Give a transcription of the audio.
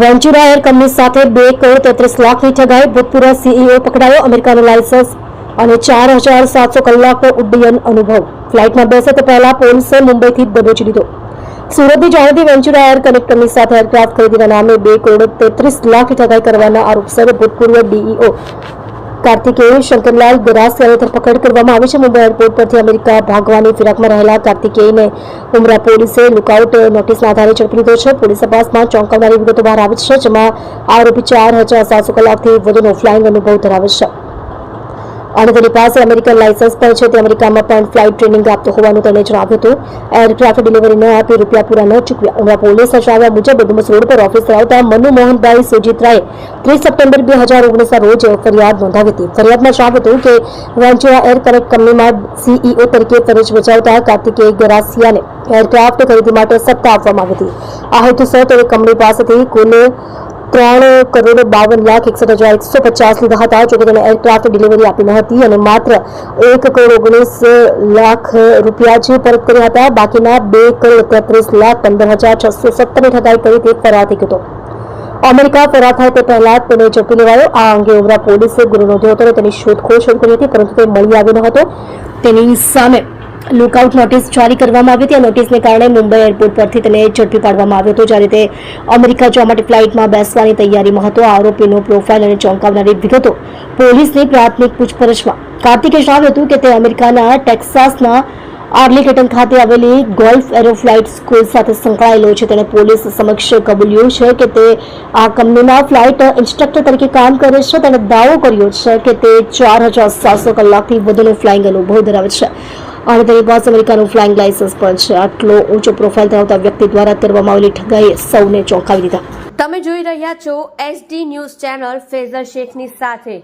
વેન્ચુરા air company સાથે બે કરોડ તેત્રીસ લાખની ઠગાઈ, ભૂતપૂર્વ સીઈઓ પકડાયો અમેરિકાનો લાયસન્સ અને ચાર હજાર સાતસો કલાકનો ઉડ્ડયન અનુભવ. ફ્લાઇટમાં બેસે તે પહેલા પોલીસે મુંબઈથી દબોચી લીધો. સુરતની જાણીતી વેન્ચુરા એર કનેક્ટ કંપની સાથે એરક્રાફ્ટ ખરીદીના નામે બે કરોડ તેત્રીસ લાખ ઠગાઈ કરવાના આરોપસર ભૂતપૂર્વ ડીઈઓ કાર્તિકેય, શંકરલાલ ગરાસિયાની ધરપકડ કરવામાં આવી છે. મુંબઈ એરપોર્ટ પરથી અમેરિકા ભાગવાની ફિરાકમાં રહેલા કાર્તિકેયને ઉમરા પોલીસે લુકઆઉટ નોટિસના આધારે ઝડપી લીધો છે. પોલીસ તપાસમાં ચોંકાવનારી વિગતો બહાર આવી છે, જેમાં આરોપી ચાર હજાર સાતસો કલાકથી વધુનો ઓફલાઈન અનુભવ ધરાવે છે. અને તેની પાસે અમેરિકન લાયસન્સ પણ છે તે અમેરિકામાં પણ ફ્લાઇટ ટ્રેનિંગ આપતો હોવાનું તેણે જણાવ્યું હતું. એરક્રાફ્ટ ડિલિવરી ન આપી રૂપિયા પૂરા ન ચૂકવ્યા. ઉમરા પોલીસના જણાવ્યા મુજબ ડુમસ રોડ પર ઓફિસ ધરાવતા મનુ મોહનભાઈ સુજીતરાએ ત્રીસ સપ્ટેમ્બર બે હજાર ઓગણીસના રોજ ફરિયાદ નોંધાવી હતી. ફરિયાદમાં જણાવ્યું હતું કે વેન્ચુરા એર કનેક્ટ કંપનીમાં સીઈઓ તરીકે ફરજ બજાવતા કાર્તિકેય ગરાસિયાને એરક્રાફ્ટ ખરીદી માટે સત્તા આપવામાં આવી હતી. આ હેતુસર તેણે કંપની પાસેથી કુલ ત્રણ કરોડ બાવન લાખ એકસઠ હજાર એકસો પચાસ લીધા હતા. જોકે તેને એરક્રાફ્ટ ડિલિવરી આપી ન હતી અને માત્ર એક કરોડ ઓગણીસ લાખ રૂપિયા જ પરત કર્યા હતા. બાકીના બે કરોડ તેત્રીસ લાખ પંદર હજાર છસો સત્તરની ઠગાઈ કરી તે ફરાર થઈ અમેરિકા ફરાર થાય તે પહેલા તેને ઝડપી લેવાયો. આ અંગે ઉમરા પોલીસે ગુનો નોંધ્યો હતો અને તેની શોધખોળ શરૂ કરી હતી, પરંતુ તે મળી આવ્યો ન હતો. તેની સામે લુકઆઉટ નોટિસ જારી કરવામાં આવી હતી. આ નોટિસને કારણે મુંબઈ એરપોર્ટ પરથી તેને ઝડપી પાડવામાં આવ્યો હતો, જ્યારે તે અમેરિકા જવા માટે ફ્લાઇટમાં બેસવાની તૈયારીમાં હતો. આરોપીનો પ્રોફાઇલ અને ચોંકાવનારી વિગતો પોલીસની પ્રાથમિક પૂછપરછમાં. કાર્તિકે જણાવ્યું હતું કે તે અમેરિકાના ટેક્સાસના આર્લિકેટન ખાતે આવેલી ગોલ્ફ એરોફ્લાઇટ સ્કૂલ સાથે સંકળાયેલો છે. તેણે પોલીસ સમક્ષ કબૂલ્યું છે કે તે આ કંપનીમાં ફ્લાઇટ ઇન્સ્ટ્રક્ટર તરીકે કામ કરે છે. તેણે દાવો કર્યો છે કે તે ચાર હજાર સાતસો કલાકથી વધુનો ફ્લાઇંગ અનુભવ ધરાવે છે. અને તેની પાસે અમેરિકાનું ફ્લાઇંગ લાયસન્સ પણ છે. આટલો ઊંચો પ્રોફાઇલ ધરાવતા વ્યક્તિ દ્વારા કરવામાં આવેલી ઠગાઈએ સૌને ચોંકાવી દીધા. તમે જોઈ રહ્યા છો એસડી ન્યૂઝ ચેનલ ફેઝર શેખની સાથે.